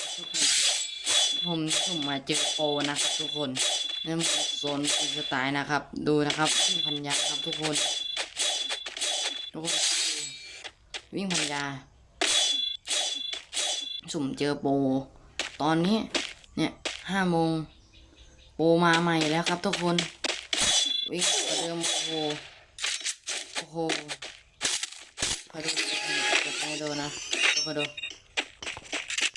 ทุกคนผมสุ่มมาเจอโปรนะครับทุกคนนี่มันโซนฟรีสไตล์นะครับ ดูนะครับวิ่งพันยาครับทุกคนทุกคนวิ่งพันยาสุ่มเจอโปรตอนนี้เนี่ยห้าโมงโปรมาใหม่แล้วครับทุกคนวิ่งเดิมโอ้โหโอ้โหคอดูเดี๋ยวคอดูนะดูคอดู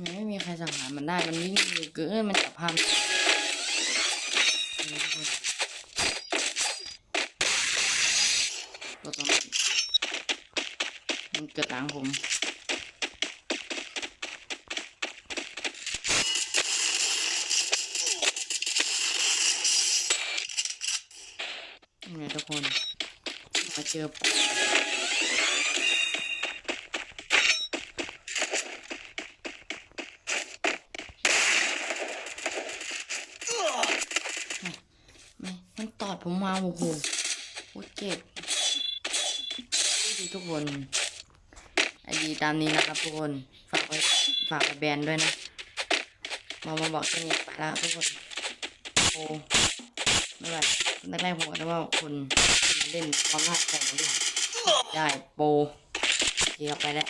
มันไม่มีใครสังหารมันได้ มันวิ่งอยู่เกินมันจับภาพก็ต้องมันกิดหลังผมนี่ไงทุกคน มาเจอ ผมมาโอ้โหโคตรเจ็บดูทุกคนไอดีตามนี้นะครับทุกคนฝากไว้ฝากไปแบนด้วยนะ มามาบอกแค่นี้ไปแล้วทุกคนโอ้ไม่ไหวแรกๆผมก็จะว่าคนเล่นความรักแต่งด้วยได้โปรเกียร์ไปแล้ว